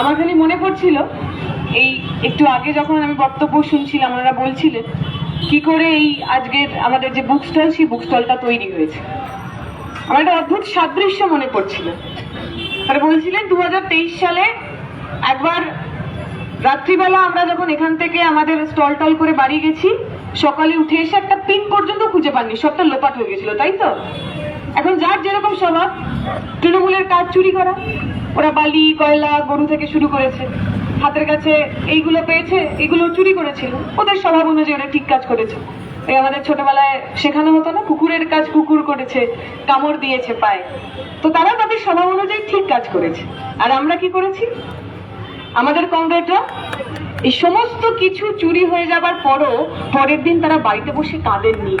আমার খালি মনে পড়ছিল, এই একটু আগে যখন আমি বক্তব্য শুনছিলাম, ওনারা বলছিলেন, কি করে এই আজকের আমাদের যে বুক স্টল সেই বুক স্টলটা তৈরি হয়েছে? আমার একটা অদ্ভুত সাদৃশ্য মনে পড়ছিল। আর বলছিলেন দু হাজার তেইশ সালে একবার রাত্রিবেলা আমরা যখন এখান থেকে আমাদের স্টল টল করে বাড়ি গেছি, সকালে উঠে এসে একটা পিন পর্যন্ত খুঁজে পাননি, সবটা লোপাট হয়ে গেছিল, তাই তো? এখন যার যেরকম স্বভাব, তৃণমূলের কাজ চুরি করা। ওরা বালি, কয়লা, গরু থেকে শুরু করেছে। হাতের কাছে এইগুলো পেয়েছে, এগুলো চুরি করেছিল। ওদের স্বভাব অনুযায়ী ওরা ঠিক কাজ করেছে। এই আমাদের ছোটবেলায় শেখানো হতো না, কুকুরের কাজ কুকুর করেছে, কামড় দিয়েছে পায়ে। তো তারা তাদের স্বভাব অনুযায়ী ঠিক কাজ করেছে। আর আমরা কি করেছি? আমাদের কমরেডরা এই সমস্ত কিছু চুরি হয়ে যাবার পরও পরের দিন তারা বাড়িতে বসে কাঁদেননি।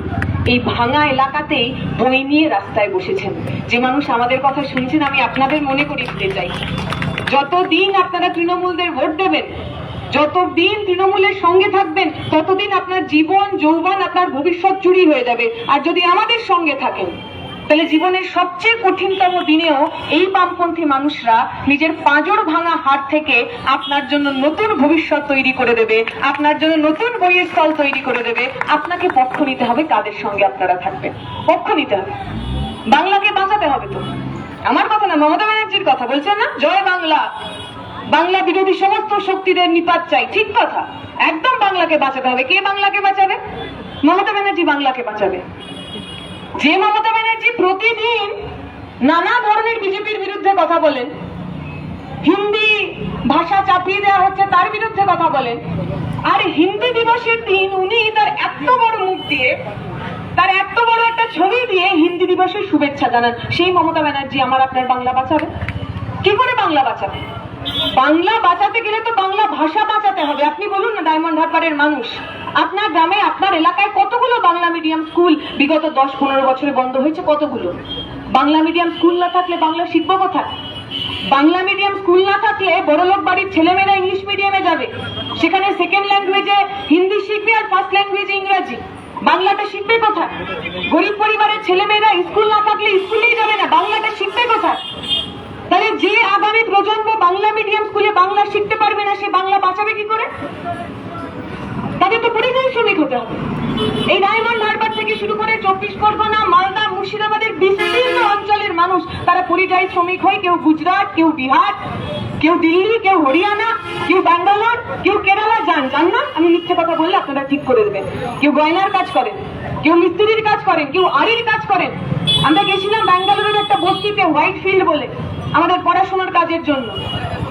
এই ভাঙা এলাকাতেই বই নিয়ে রাস্তায় বসেছেন। যে মানুষ আমাদের কথা শুনছেন, আমি আপনাদের মনে করিয়ে দিতে চাই যতদিন আপনারা তৃণমূলদের ভোট দেবেন, যতদিন তৃণমূলের সঙ্গে থাকবেন, ততদিন আপনার জীবন, যৌবন, আপনার ভবিষ্যৎ চুরি হয়ে যাবে। আর যদি আমাদের সঙ্গে থাকেন তাহলে জীবনের সবচেয়ে কঠিনতম দিনেও এই বামপন্থী মানুষরা নিজের পাঁজর ভাঙা হাট থেকে আপনার জন্য নতুন ভবিষ্যৎ তৈরি করে দেবে, আপনার জন্য নতুন বইয়ের স্থল তৈরি করে দেবে। আপনাকে পক্ষ নিতে হবে কাদের সঙ্গে আপনারা থাকবেন। পক্ষ নিতে হবে। বাংলাকে বাঁচাতে হবে তো। আমার কথা না, মমতা ব্যানার্জির কথা বলছেন না? জয় বাংলা। বাংলা বিরোধী সমস্ত শক্তিদের নিপাত চাই, ঠিক কথা। একদম বাংলাকে বাঁচাতে হবে। কে বাংলাকে বাঁচাবে? মমতা ব্যানার্জি বাংলাকে বাঁচাবে। যে মমতা ব্যানার্জি প্রতিদিন নানা ধরনের বিজেপির বিরুদ্ধে কথা বলেন। হিন্দি ভাষা চাপিয়ে দেওয়া হচ্ছে, তার বিরুদ্ধে কথা বলেন। আর হিন্দি দিবসের দিন উনি তার এত বড় মুখ দিয়ে, তার এত বড় একটা ছবি দিয়ে হিন্দি দিবসের শুভেচ্ছা জানান। সেই মমতা ব্যানার্জি আমার আপনার বাংলা বাঁচাবে কি করে বাংলা বাঁচাবে বাংলা বাঁচাতে গেলে তো বাংলা ভাষা বাঁচাতে হবে। আপনি বলুন না, ডায়মন্ড হারবারের মানুষ। আপনার গ্রামে, আপনার এলাকায় কতগুলো বাংলা মিডিয়াম স্কুল বিগত দশ পনেরো বছরে বন্ধ হয়েছে? কতগুলো? বাংলা মিডিয়াম স্কুল না থাকলে বাংলা শিখব কোথায়? বাংলা মিডিয়াম স্কুল না থাকলে বড়লোক বাড়ির ছেলেমেয়েরা ইংলিশ মিডিয়ামে যাবে। সেখানে সেকেন্ড ল্যাঙ্গুয়েজে হিন্দি শিখবে আর ফার্স্ট ল্যাঙ্গুয়েজে ইংরাজি। বাংলাটা শিখবে কোথায়? গরিব পরিবারের ছেলেমেয়েরা স্কুল না থাকলে স্কুলেই যাবে না, বাংলাটা শিখবে কোথায়? তাহলে যে আগামী প্রজন্ম বাংলা মিডিয়াম স্কুলে বাংলা শিখতে পারবে না, সে বাংলা বাঁচাবে কি করে? তাদের তো পরিযায়ী শ্রমিক হতে হবে। এই ডায়মন্ড হারবার থেকে শুরু করে চব্বিশ পরগনা, মালদা, মুর্শিদাবাদের বিস্তীর্ণ অঞ্চলের মানুষ, তারা পরিযায়ী শ্রমিক হয় কেউ গুজরাট, কেউ বিহার, কেউ দিল্লি, কেউ হরিয়ানা, কেউ ব্যাঙ্গালোর, কেউ কেরালা, যান যান না, আমি মিথ্যে কথা বললে আপনারা ঠিক করে দেবেন। কেউ গয়নার কাজ করেন, কেউ মিস্ত্রির কাজ করেন, কেউ আড়ির কাজ করেন। আমরা গেছিলাম ব্যাঙ্গালোরের একটা বস্তিতে, হোয়াইট ফিল্ড বলে। আমাদের পড়াশোনার কাজের জন্য।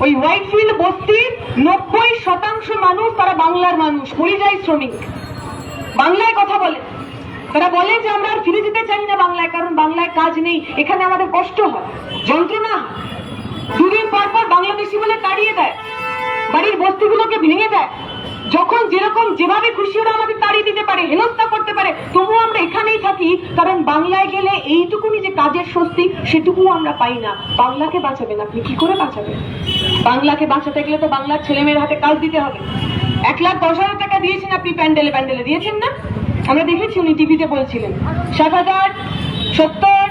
ওই হোয়াইট ফিল্ড বস্তির নব্বই শতাংশ মানুষ তারা বাংলার মানুষ, পরিযায়ী শ্রমিক। বাংলায় কথা বলে। তারা বলে যে আমরা আর ফিরে যেতে চাই না বাংলায়, কারণ বাংলায় কাজ নেই, এখানে আমাদের কষ্ট হয়, যন্ত্রণা দুদিন পর পর বাংলাদেশি বলে তাড়িয়ে দেয়। বাড়ির বস্তিগুলোকে ভেঙে দেয়। যেরকম যেভাবে খুশি ওরা আমাদের তাড়িয়ে দিতে পারে, হেনস্থা করতে পারে, তবুও আমরা এখানেই থাকি, কারণ বাংলায় গেলে এইটুকুনি যে কাজের স্বস্তি, সেটুকুও আমরা পাই না। বাংলাকে বাঁচাবেন আপনি, কি করে বাঁচাবেন? বাংলাকে বাঁচাতে গেলে তো বাংলার ছেলেমেয়ের হাতে কাজ দিতে হবে। এক লাখ দশ হাজার টাকা দিয়েছেন আপনি প্যান্ডেলে প্যান্ডেলে দিয়েছেন না? আমরা দেখেছি উনি টিভিতে বলছিলেন, ষাট হাজার সত্তর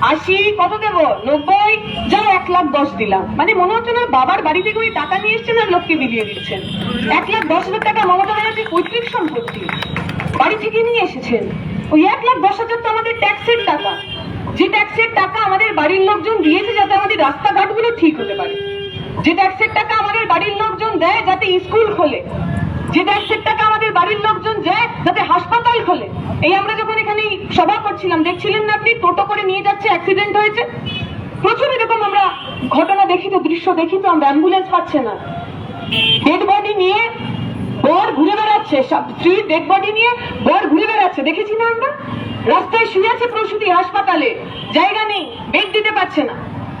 আশি কত দেবো? নব্বই? যাও, এক লাখ দশ দিলাম। মানে মনে হচ্ছে না বাবার বাড়ি থেকে উনি টাকা নিয়ে এসছেন আর লোককে বিলিয়ে দিচ্ছেন। এক লাখ দশ হাজার টাকা মমতা ব্যানার্জির পৈতৃক সম্পত্তি বাড়ি থেকে নিয়ে এসেছেন। ওই এক লাখ দশ হাজার তো আমাদের ট্যাক্সের টাকা। যে ট্যাক্সের টাকা আমাদের বাড়ির লোকজন দিয়েছে যাতে আমাদের রাস্তাঘাটগুলো ঠিক হতে পারে। যে ট্যাক্সের টাকা আমাদের বাড়ির লোকজন দেয় যাতে স্কুল খোলে। যে ট্যাক্সের টাকা আমাদের বাড়ির লোকজন দেয় যাতে হাসপাতাল খোলে। এই আমরা যখন এখানে সভা করছিলাম, দেখছিলেন না আপনি? টোটো করে নিয়ে যাচ্ছে অ্যাক্সিডেন্ট হয়েছে। প্রচুর এরকম আমরা ঘটনা দেখি তো, দৃশ্য দেখি তো, আমরা অ্যাম্বুলেন্স পাচ্ছে না। ডেড বডি নিয়ে বর ঘুরে বেড়াচ্ছে স্ত্রী ডেড বডি নিয়ে বর ঘুরে বেড়াচ্ছে, দেখেছি না আমরা? রাস্তায় শুয়ে আছে প্রসূতি হাসপাতালে, জায়গা নেই বেড দিতে পারছে না।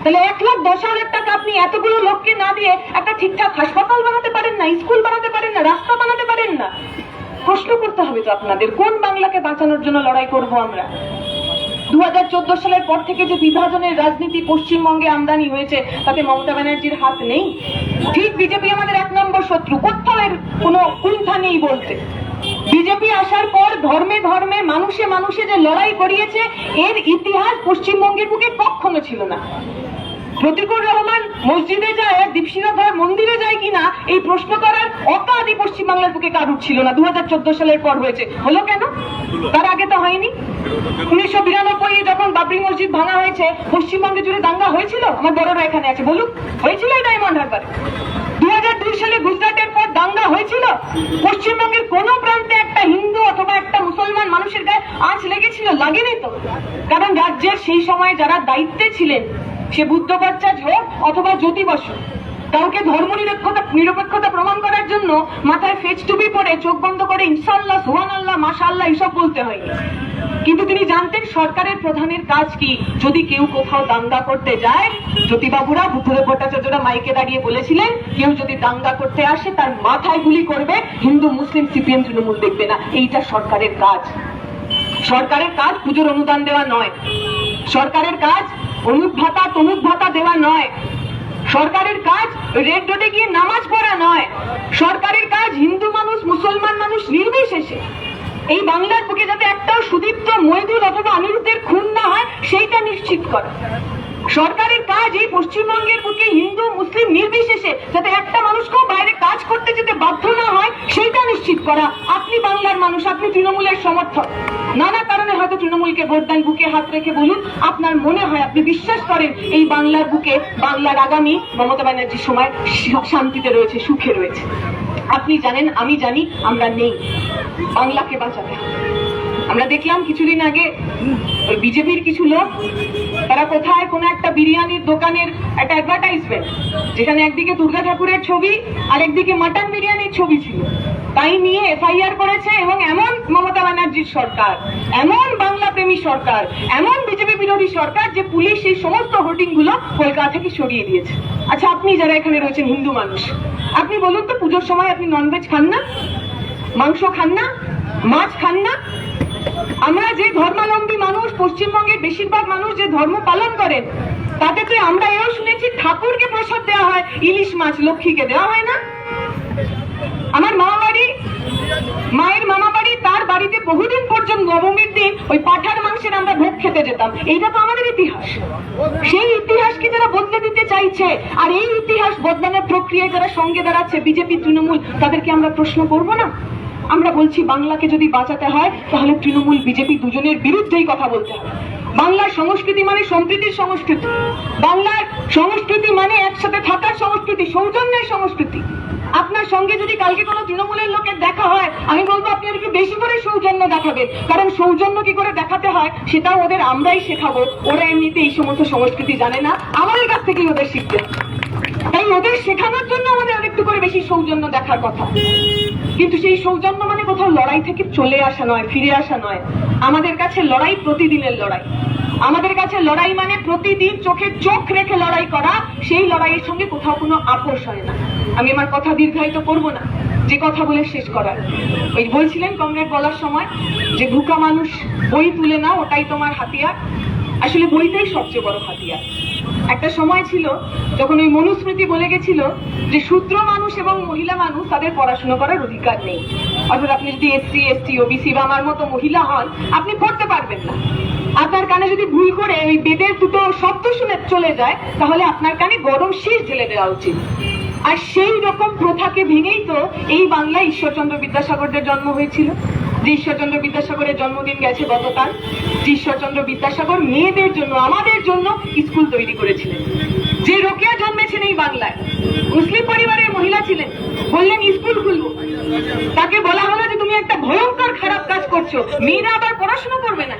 তাহলে এক লাখ দশ হাজার টাকা আপনি এতগুলো লোককে না দিয়ে একটা ঠিকঠাক হাসপাতাল বানাতে পারেন না, স্কুল বানাতে পারেন না, রাস্তা বানাতে পারেন না? প্রশ্ন করতে হবে তো আপনাদের, কোন বাংলাকে বাঁচানোর জন্য লড়াই করব আমরা? দু হাজার চোদ্দ সালের পর থেকে যে বিভাজনের রাজনীতি পশ্চিমবঙ্গে আমদানি হয়েছে, তাতে মমতা ব্যানার্জির হাত নেই? ঠিক বিজেপি আমাদের এক নম্বর শত্রু, কোথাও এর কোনো কুণ্ঠা নেই বলতে। বিজেপি আসার পর ধর্মে ধর্মে, মানুষে মানুষে যে লড়াই করিয়েছে, এর ইতিহাস পশ্চিমবঙ্গের বুকে কখনো ছিল না। প্রতিকুর রহমান, মসজিদে যায় আর মন্দিরে যায় কিনা, এই প্রশ্ন করার অকাদি পশ্চিমবাংলার বুকে কারুর ছিল না। দু হাজার চোদ্দ সালের পর হয়েছে। হলো কেন? তার আগে তো হয়নি। উনিশশো বিরানব্বই যখন বাবরি মসজিদ ভাঙা হয়েছে, পশ্চিমবঙ্গে জুড়ে দাঙ্গা হয়েছিল? আমার বড়রা এখানে আছে। বলুক, হয়েছিল এই ডায়মন্ড হারবারে। দু হাজার দুই সালে গুজরাটের পর দাঙ্গা হয়েছিল পশ্চিমবঙ্গের কোন প্রান্তে একটা হিন্দু অথবা একটা মুসলমান মানুষের গায়ে আঁচ লেগেছিল লাগেনি তো কারণ রাজ্যের সেই সময় যারা দায়িত্বে ছিলেন, সে বুদ্ধ বাচ্চাজ হোক অথবা জ্যোতি বসু কাউকে ধর্ম নিরপেক্ষতা নিরপেক্ষতা প্রমাণ করার জন্য মাথায় ফেজ টুপি পরে চোখ বন্ধ করে ইনশাল্লাহ সুহান আল্লাহ মাশাল্লাহ এইসব বলতে হয়নি কিন্তু তিনি জানতেন সরকারের প্রধানের কাজ কি? যদি কেউ কোথাও দাঙ্গা করতে যায়, জ্যোতিবাবুরা বুদ্ধদেব ভট্টাচার্যরা মাইকে দাঁড়িয়ে বলেছিলেন, কেউ যদি দাঙ্গা করতে আসে, তার মাথায় গুলি করবে, হিন্দু, মুসলিম, সিপিএম, তৃণমূল দেখবে না। এইটা সরকারের কাজ। সরকারের কাজ পুজোর অনুদান দেওয়া নয়। সরকারের কাজ অনুপ ভাতা তনুপ ভাতা দেওয়া নয়। সরকারের কাজ রেড রোডে গিয়ে নামাজ পড়া নয়। সরকারের কাজ হিন্দু মানুষ, মুসলমান মানুষ নির্বিশেষে। এই বাংলার বুকে যাতে একটাও সুদীপ্ত মৈদুল অথবা অনিরুদ্ধের খুন না হয়, সেইটা নিশ্চিত করা। সরকারের কাজ এই পশ্চিমবঙ্গের বুকে হিন্দু, মুসলিম নির্বিশেষে যাতে একটা মানুষকেও বাইরে কাজ করতে যেতে বাধ্য না হয়, সেইটা নিশ্চিত করা। আপনি বাংলার মানুষ, আপনি তৃণমূলের সমর্থক। নানা কারণে হয়তো তৃণমূলকে ভোট দেন, বুকে হাত রেখে বলুন, আপনার মনে হয়, আপনি বিশ্বাস করেন, এই বাংলার বুকে, বাংলার আগামী মমতা ব্যানার্জির সময় শান্তিতে রয়েছে, সুখে রয়েছে। আপনি জানেন, আমি জানি, আমরা নেই। বাংলাকে বাঁচাতে আমরা দেখলাম কিছুদিন আগে, ওই বিজেপির কিছু লোক, তারা কোথায়, কোনো একটা বিরিয়ানির দোকানের একটা অ্যাডভার্টাইজমেন্ট যেখানে একদিকে দুর্গা ঠাকুরের ছবি আর একদিকে মাটন বিরিয়ানির ছবি ছিল। তাই নিয়ে এফআইআর করেছে এবং এমন মমতা ব্যানার্জির সরকার, এমন বাংলা প্রেমী সরকার, এমন বিজেপি বিরোধী সরকার যে পুলিশ এই সমস্ত হোর্ডিংগুলো কলকাতা থেকে সরিয়ে দিয়েছে। আচ্ছা আপনি যারা এখানে রয়েছেন হিন্দু মানুষ, আপনি বলুন তো পুজোর সময় আপনি ননভেজ খান না? মাংস খান না? মাছ খান না? আমরা যে ধর্মাবলম্বী মানুষ, পশ্চিমবঙ্গের বেশিরভাগ মানুষ যে ধর্ম পালন করেন, তাতে তো আমরা এও শুনেছি ঠাকুরকে প্রসাদ দেওয়া হয়, ইলিশ মাছ লক্ষ্মীকে দেওয়া হয় না? আমার বাড়ি মায়ের মামা বাড়ি তার বাড়িতে বহুদিন পর্যন্ত নবমীর দিন ওই পাঠার মাংসের আমরা ভোগ খেতে যেতাম। এইটা তো আমাদের ইতিহাস। সেই ইতিহাসকে যারা বদলে দিতে চাইছে, আর এই ইতিহাস বদলানোর প্রক্রিয়ায় যারা সঙ্গে দাঁড়াচ্ছে, বিজেপি, তৃণমূল, তাদেরকে আমরা প্রশ্ন করব না? আমরা বলছি, বাংলাকে যদি বাঁচাতে হয়, তাহলে তৃণমূল, বিজেপি দুজনের বিরুদ্ধেই কথা বলতে হবে। বাংলার সংস্কৃতি মানে সম্প্রীতির সংস্কৃতি। বাংলার সংস্কৃতি মানে একসাথে থাকার সংস্কৃতি, সৌজন্যের সংস্কৃতি। আপনার সঙ্গে যদি কালকে কোনো তৃণমূলের লোকের দেখা হয়, আমি বলব আপনি একটু বেশি করে সৌজন্য দেখাবেন কারণ সৌজন্য কি করে দেখাতে হয়, সেটাও ওদের আমরাই শেখাবো। ওরা এমনিতে এই সমস্ত সংস্কৃতি জানে না। আমাদের কাছ থেকেই ওদের শিখবে তাই ওদের শেখানোর জন্য আমাদের বেশি সৌজন্য দেখার কথা। কিন্তু সেই সৌজন্য মানে কোথাও লড়াই থেকে চলে আসা নয়, ফিরে আসা নয়। আমাদের কাছে লড়াই প্রতিদিনের লড়াই। আমাদের কাছে লড়াই মানে প্রতিদিন চোখে চোখ রেখে লড়াই করা। সেই লড়াইয়ের সঙ্গে কোথাও কোনো আপোষ হয় না। আমি আমার কথা দীর্ঘায়িত করব না। যে কথা বলে শেষ করার। ওই বলছিলেন কমরেড বলার সময় যে ভুকা মানুষ বই তুলে না ওটাই তোমার হাতিয়ার। আসলে বইটাই সবচেয়ে বড় হাতিয়ার। একটা সময় ছিল যখন ওই মনুস্মৃতি বলে গেছিল যে শূদ্র মানুষ এবং মহিলা মানুষ তাদের পড়াশোনা করার অধিকার নেই। অর্থাৎ আপনি যদি এসসি এসটি ওবিসি বা আমার মতো মহিলা হন, আপনি পড়তে পারবেন না। আপনার কানে যদি ভুল করে ওই বেদের দুটো শব্দ শুনে চলে যায়, তাহলে আপনার কানে গরম শীষ ঢেলে দেওয়া উচিত। আর সেই রকম প্রথাকে ভেঙেই তো এই বাংলায় ঈশ্বরচন্দ্র বিদ্যাসাগরদের জন্ম হয়েছিল। ঈশ্বরচন্দ্র বিদ্যাসাগরের জন্মদিন গেছে গতকাল। ঈশ্বরচন্দ্র বিদ্যাসাগর মেয়েদের জন্য, আমাদের জন্য স্কুল তৈরি করেছিলেন। যে রোকেয়া জন্মেছেন এই বাংলায়। মুসলিম পরিবারের মহিলা ছিলেন। বললেন, স্কুল খুলব। তাকে বলা হলো একটা ভয়ঙ্কর খারাপ কাজ করছ। মেয়েরা আবার পড়াশোনা করবে না।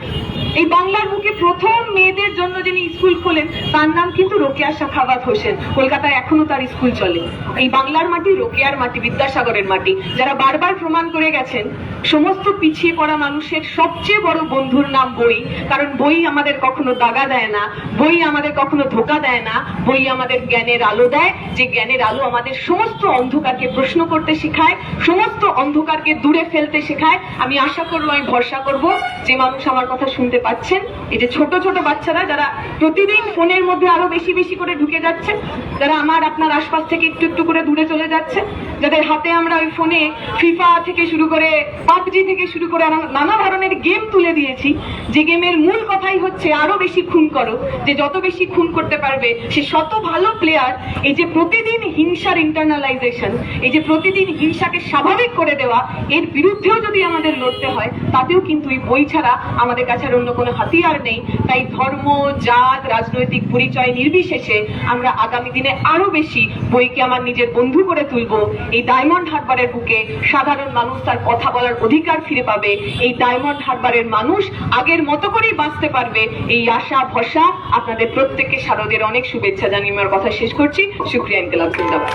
এই বাংলার বুকে প্রথম মেয়েদের জন্য যিনি স্কুল খোলেন, তার নাম কিন্তু রোকেয়া শাখাবাদ হোসেন। কলকাতায় এখনও তার স্কুল চলে। এই বাংলার মাটি রোকেয়ার মাটি, বিদ্যাসাগরের মাটি। যারা বারবার প্রমাণ করে গেছেন, সমস্ত পিছিয়ে পড়া মানুষের সবচেয়ে বড় বন্ধুর নাম বই। কারণ বই আমাদের কখনো দাগা দেয় না, বই আমাদের কখনো ধোকা দেয় না, বই আমাদের জ্ঞানের আলো দেয়। যে জ্ঞানের আলো আমাদের সমস্ত অন্ধকারকে প্রশ্ন করতে শেখায়, সমস্ত অন্ধকারকে দূরে ফেলতে ফেলতে শেখায়। আমি আশা করব, আমি ভরসা করব যে মানুষ আমার কথা শুনতে পাচ্ছেন। এই যে ছোট ছোট বাচ্চারা যারা প্রতিদিন ফোনের মধ্যে আরও বেশি বেশি করে ঢুকে যাচ্ছে যারা আমার আপনার আশপাশ থেকে একটু একটু করে দূরে চলে যাচ্ছে যাদের হাতে আমরা ওই ফোনে ফিফা থেকে শুরু করে পাবজি থেকে শুরু করে নানা ধরনের গেম তুলে দিয়েছি, যে গেমের মূল কথাই হচ্ছে আরও বেশি খুন করো, যে যত বেশি খুন করতে পারবে, সে শত ভালো প্লেয়ার এই যে প্রতিদিন হিংসার ইন্টারনালাইজেশন এই যে প্রতিদিন হিংসাকে স্বাভাবিক করে দেওয়া, এর বিরুদ্ধেও যদি আমাদের লড়তে হয়, তাতেও কিন্তু এই বই ছাড়া আমাদের কাছে অন্য কোনো হাতিয়ার নেই। তাই ধর্ম, জাত, রাজনৈতিক পরিচয় নির্বিশেষে আমরা আগামী দিনে আরও বেশি বইকে আমার নিজের বন্ধু করে তুলবো। এই ডায়মন্ড হারবারের বুকে সাধারণ মানুষ তার কথা বলার অধিকার ফিরে পাবে। এই ডায়মন্ড হারবারের মানুষ আগের মতো করেই বাঁচতে পারবে। এই আশা, ভরসা আপনাদের প্রত্যেককে শারদের অনেক শুভেচ্ছা জানিয়ে আমার কথা শেষ করছি। শুক্রিয়া, ইনকলাব জিন্দাবাদ